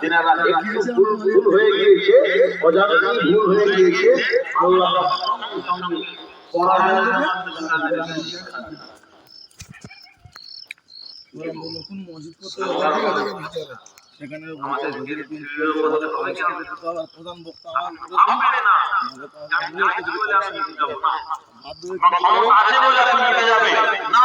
যেনারা একটু ভুল ভুল হয়ে গিয়েছে অজান্তেই ভুল হয়ে গিয়েছে আল্লাহ সেখানে আমাদের প্রধান বক্তা যাব। বাধ্য হয়ে যাবেন। না,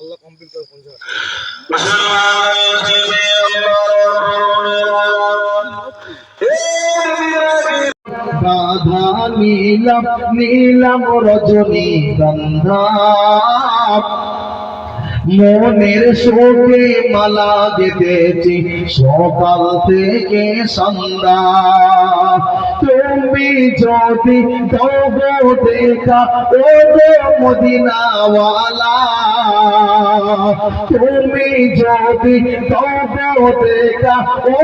আল্লাহ কমপ্লিট করে পৌঁছে রাধা নীলম নীলম রজনী গন্ধা মনের শোকে মালা গেঁথেছি সকাল থেকে সন্ধ্যা। তুমি যদি দব দেখা, ও মদিনাওয়ালা, তুমি যদি দব দেখা, ও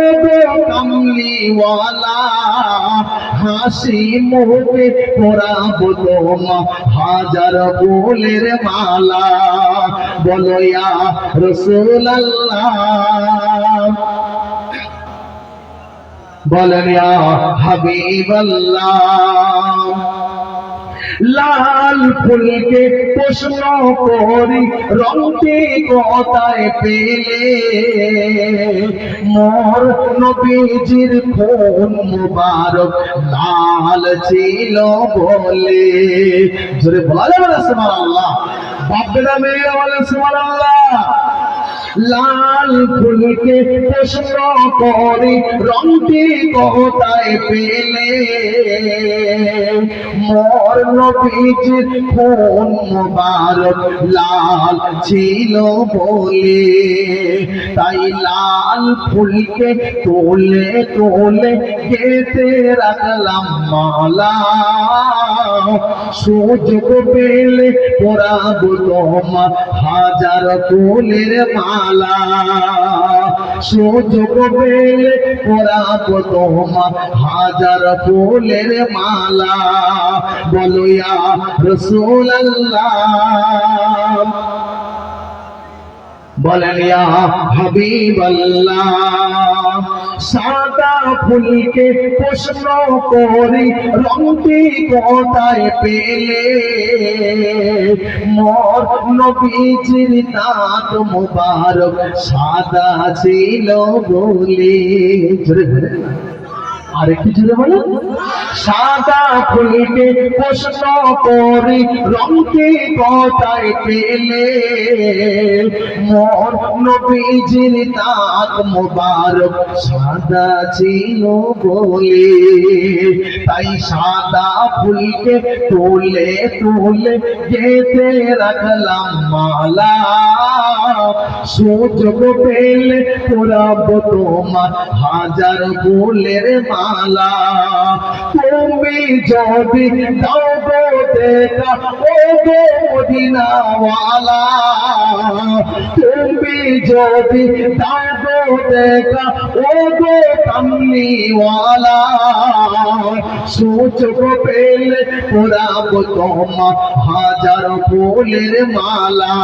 হাসি মুখে পরাবো তোমা হাজার ফুলের মালা। বলো রসুল্লাহ বলেন হাবিবাল্লাহ। লাল ফুলকে প্রশ্ন করি রঙটি কোথায় পেলে? মোর নবীজির খুন মুবারক লাল ছিল বলে। জোরে বলা যাবে না সুবহানাল্লাহ। বাপ বেটা মেয়ে বলে, সুবহানাল্লাহ। লাল ফুলকে প্রশ্ন করি রংটি কোথায় পেলে? মোর নবীজির খুন মুবারক লাল ছিল বলে। তাই লাল ফুলকে তোলে তোলে গেতে রাখলাম মালা। সুযোগ পেলে পরাবো তোমার হাজার ফুলের মালা। সুযোগ পেলে পরাবো তোমার হাজার ফুলের মালা। বলো ইয়া রসুল বলেন, ইয়া সাদা ফুলকে প্রশ্ন করি রংটি কোথায় পেলে? মোর নবীজির দাঁত মুবারক সাদা ছিল বলে। বলো? সাদা কোথায় পেলে। সাদা ছিল বলে। তাই সাদা ফুলকে তোলে তোলে গেতে রাখলাম মালা। সুযোগ পেলে পরাবো তোমার হাজার ফুলের মালা। তুমি যদি দাও গো দেখা, ও গো মদিনাওয়ালা। তুমি যদি দাও দেখা, ও গো কমলিওয়ালা সুযোগ পেলে পোড়াব তোমার হাজার ফুলের মালা।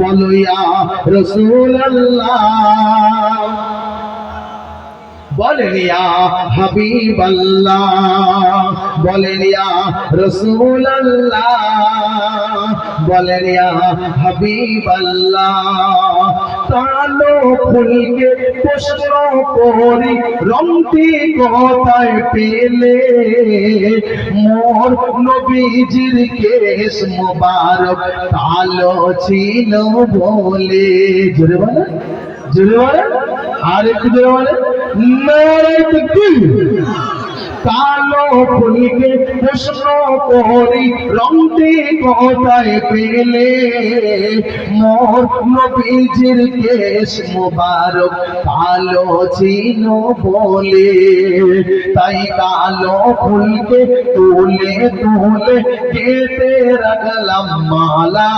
বলো রসুল রসুল্লাহ বলেন ইয়া হাবিবাল্লাহ। বলেন ইয়া রাসূলুল্লাহ। বলেন, ইয়া হাবিবাল্লাহ কালো ফুলকে প্রশ্ন করি রংটি কোথায় পেলে? মোর নবীজির কেশ মোবারক কালো ছিল বলে। জোরে বলে জোরে বলে আর একটু জোরে বলে নারায় কালো ফুলকে প্রশ্ন করি রংটি কোথায় পেলে? মোর নবীজির কেশ মোবারক কালো ছিল বলে। তাই কালো ফুলকে তুলে তুলে কেটে রাখলাম মালা।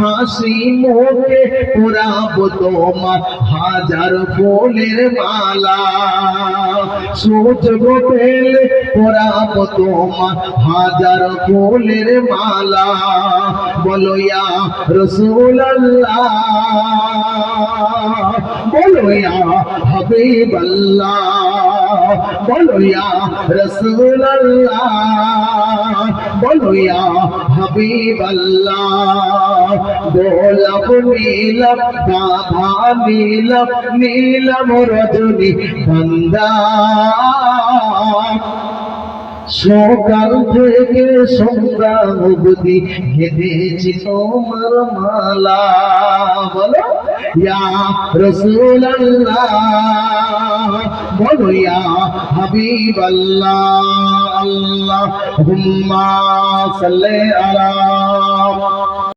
হাসি মুখে পুরাব তোমার হাজার ফুলের মালা। সুযোগ পেলে পুরাব তোমার হাজার ফুলের মালা। বলো ইয়া রসুল বলো ইয়া হাবিব বলো ইয়া রসুল বলো ইয়া হাবিব গোলাপ নীলম রাধা নীলম নীলম রজনী গন্ধা সকাল থেকে সন্ধ্যা অবধি হেঁটেছি তোমার মালা। বলো, ইয়া রসুল্লাহ বলো, ইয়া হাবিব আল্লাহ আল্লাহ হুম্মা সাল্লে আলা